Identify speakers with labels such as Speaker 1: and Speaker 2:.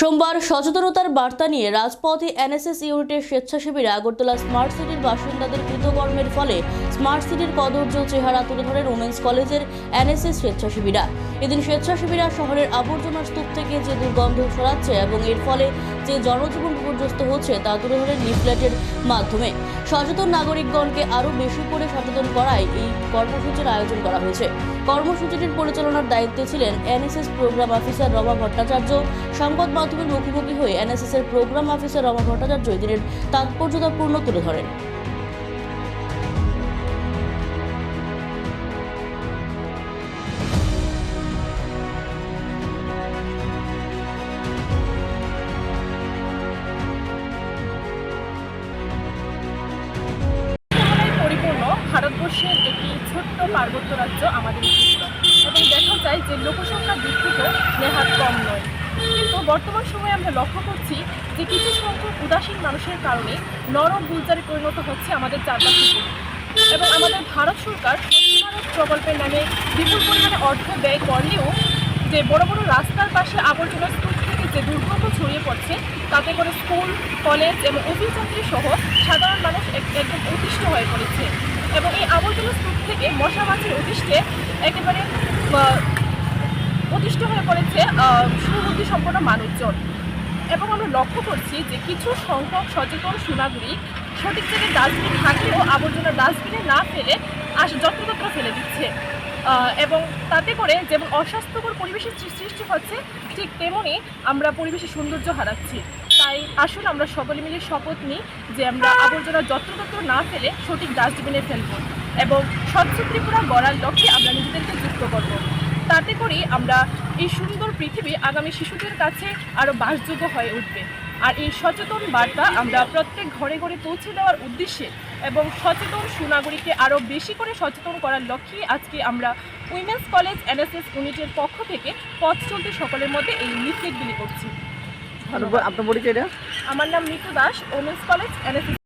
Speaker 1: সোমবার সচেতনতার বার্তা নিয়ে রাজপথে এনএসএস ইউনিটের স্বেচ্ছাসেবীরা আগরতলা স্মার্ট সিটির বাসিন্দাদের কৃতকর্মের ফলে স্মার্ট সিটির কদর্য চেহারা তুলে ধরেন ওমেন্স কলেজের এনএসএস স্বেচ্ছাসেবীরা। এদিন স্বেচ্ছাসেবীরা শহরের আবর্জনা স্তূপ থেকে যে দুর্গন্ধ ছড়াচ্ছে এবং এর ফলে যে জনজীবন বিপর্যস্ত হচ্ছে তা তুলে ধরেন লিফলেটের মাধ্যমে। সচেতন নাগরিকগণকে আরও বেশি করে সচেতন করায় এই কর্মসূচির আয়োজন করা হয়েছে। কর্মসূচিটির পরিচালনার দায়িত্বে ছিলেন NSS program officer Rama Bhattacharya সংবাদ মাধ্যমের মুখোমুখি হয়ে এনএসএস এর প্রোগ্রাম অফিসার রমা ভট্টাচার্য এদিনের তাৎপর্যতাপূর্ণ তুলে ধরেন।
Speaker 2: ভারতবর্ষের একটি ছোট্ট পার্বত্য রাজ্য আমাদের এবং দেখা যায় যে লোকসংখ্যার বর্তমান সময়ে আমরা লক্ষ্য করছি যে কিছু সংখ্যক উদাসীন মানুষের কারণে নরম গুলজারে পরিণত হচ্ছে আমাদের চারপাশে। এবং আমাদের ভারত সরকার প্রকল্পের নামে বিপুল পরিমাণে অর্থ ব্যয় করলেও যে বড় বড় রাস্তার পাশে আবর্জনা স্তূপ থেকে যে দুর্গন্ধ ছড়িয়ে পড়ছে, তাতে করে স্কুল, কলেজ এবং অফিস চাকরি সহ সাধারণ মানুষ এক- একদম অতিষ্ঠ হয়ে পড়েছে। এবং এই আবর্জনা স্তূপ থেকে মশা মাছির অতিষ্ঠে একেবারে অতিষ্ঠ হয়ে পড়েছে সুবুদ্ধি সম্পন্ন মানুষজন। এবং আমরা লক্ষ্য করছি যে কিছু সংখ্যক সচেতন সুনাগরিক সঠিক থেকে ডাস্টবিন থাকলেও আবর্জনা ডাস্টবিনে না ফেলে আস যত্রতত্র ফেলে দিচ্ছে। এবং তাতে করে যেমন অস্বাস্থ্যকর পরিবেশের সৃষ্টি হচ্ছে, ঠিক তেমনই আমরা পরিবেশের সৌন্দর্য হারাচ্ছি। তাই আসুন আমরা সকলে মিলে শপথ নিই যে আমরা আবর্জনা যত্রতত্র না ফেলে সঠিক ডাস্টবিনে ফেলব এবং স্বচ্ছ ত্রিপুরা গড়ার লক্ষ্যে আমরা নিজেদেরকে যুক্ত করব। তাতে করে আমরা এই সুন্দর পৃথিবী আগামী শিশুদের কাছে আরও বাসযোগ্য হয়ে উঠবে। আর এই সচেতন বার্তা আমরা প্রত্যেক ঘরে ঘরে পৌঁছে দেওয়ার উদ্দেশ্যে এবং সচেতন সুনাগরিককে আরও বেশি করে সচেতন করার লক্ষ্যে আজকে আমরা উইমেন্স কলেজ এনএসএস ইউনিটের পক্ষ থেকে পথ চলতে সকলের মধ্যে এই লিফলেট বিলি করছি।
Speaker 3: আপনার আপনার পরিচয়টা
Speaker 2: আমার নাম Mitu Das women's college NSS